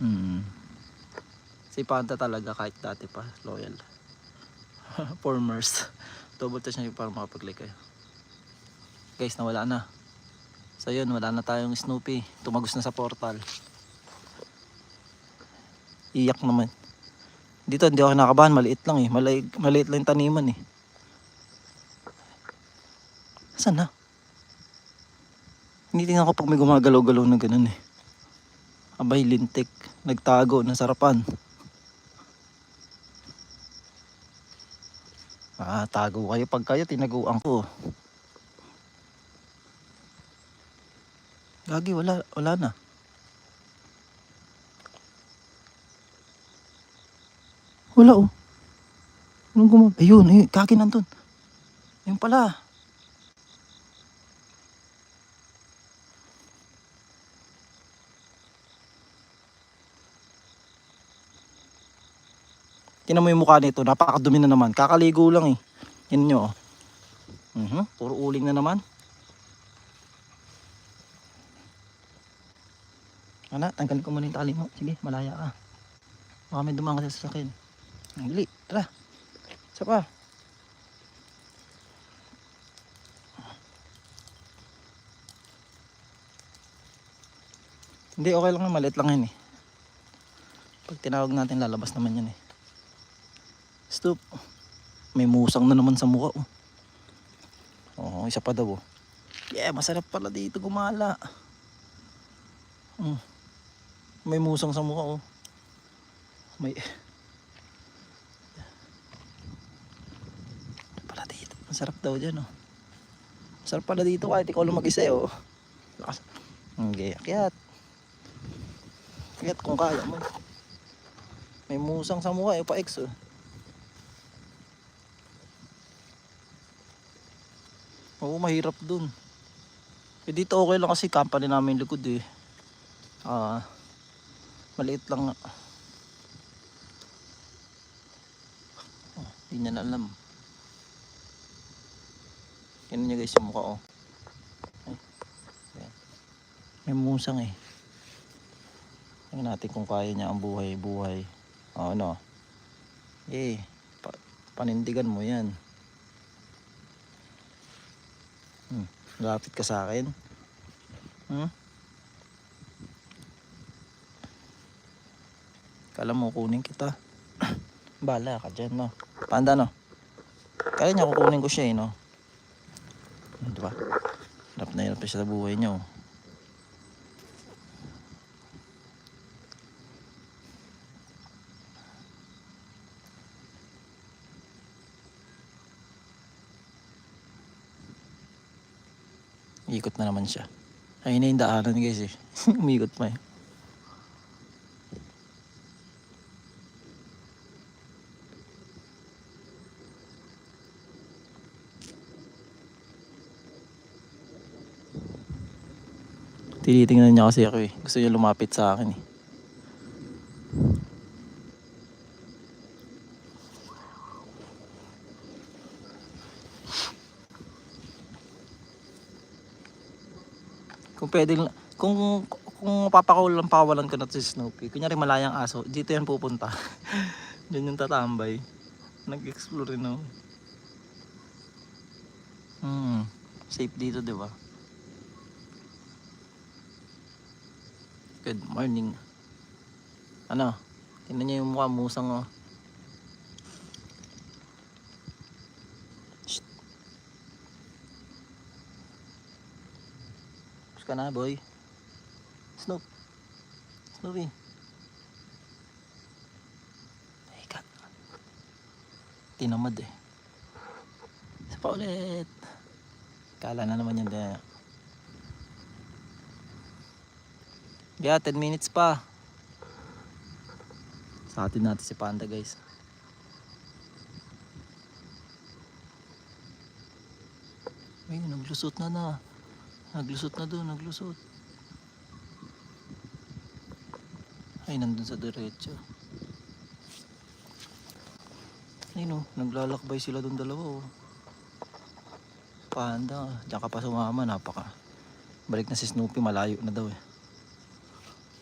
Hmm. Si Panda talaga kahit dati pa, loyal. Formers. Double touch na yung para makapag-like kayo. Guys, nawala na. So yun, wala na tayong Snoopy. Tumagos na sa portal. Iyak naman. Dito hindi ako nakabahan, maliit lang eh. Maliit, maliit lang yung taniman eh. Saan na? Tinitingnan ko pag may gumagalaw-galaw na ganun eh. Abay, lintik. Nagtago, nasarapan. Ah, tago kayo. Pag kayo, tinaguan ko. Gagi, wala, wala na. Wala oh. Ayun, ayun, kaki nandun. Ayun pala. Tingnan mo yung mukha nito, napakadumi na naman. Kakaligo lang eh. Yan nyo oh. Mhm, puro uling na naman. Ana, tanggalin ko muna yung tali mo. Sige, malaya ka. Baka may dumang kasi sa akin. Ang dali, tara. Isa pa. Hindi, okay lang. Maliit lang yun eh. Pag tinawag natin, lalabas naman yan eh. Stop. May musang na naman sa mukha oh. Oo, isa pa daw oh. Yeah, masarap pala dito gumala. Mm. May musang sa mukha oh. May pala dito. Masarap daw dyan oh. Masarap pala dito kahit ikaw lang mag-isa eh, oh. Lakas. Okay, akyat. Akyat kung kaya mo. May musang sa mukha, eh, pa-ex oh. Oo, mahirap dun. Eh, dito okay lang kasi company namin likod eh. Ah, maliit lang. nga. Oh, hindi niya na alam. Yan niya guys yung mukha oh. May musang eh. Tingnan natin kung kaya niya ang buhay-buhay. Oh, ano? Eh, pa panindigan mo yan. Hmm. Lapit ka sa akin. Hmm? Kala mo kunin kita. Bala ka dyan, no? Panda, no? Kaya niya kukunin ko siya, eh, no? Hmm, Di ba? Hirap na hirap siya sa buhay niya, oh. Ikot na naman siya. Ayun na yung daanan guys eh. Umikot pa eh. Tinitingnan niya kasi ako eh. Gusto niya lumapit sa akin eh. Kung pwede kung kung papakawalan pawalan ko na si Snoopy, kunyari malayang aso, dito yan pupunta. Diyan yung tatambay. Nag-explore rin ako. Hmm, safe dito, di ba? Good morning. Ano? Tingnan niyo yung mukha, musang oh. Ka na, boy. Snoop. Snoopy. Teka. Tinamad eh. Isa pa ulit. Kala na naman yan din. Yeah, 10 minutes pa. Sa atin natin si Panda guys. Ay, naglusot na na. Naglusot na doon, naglusot. Ay, nandun sa diretso. Ay no, naglalakbay sila doon dalawa oh. Panda, diyan ka pa sumama, napaka. Balik na si Snoopy, malayo na daw eh.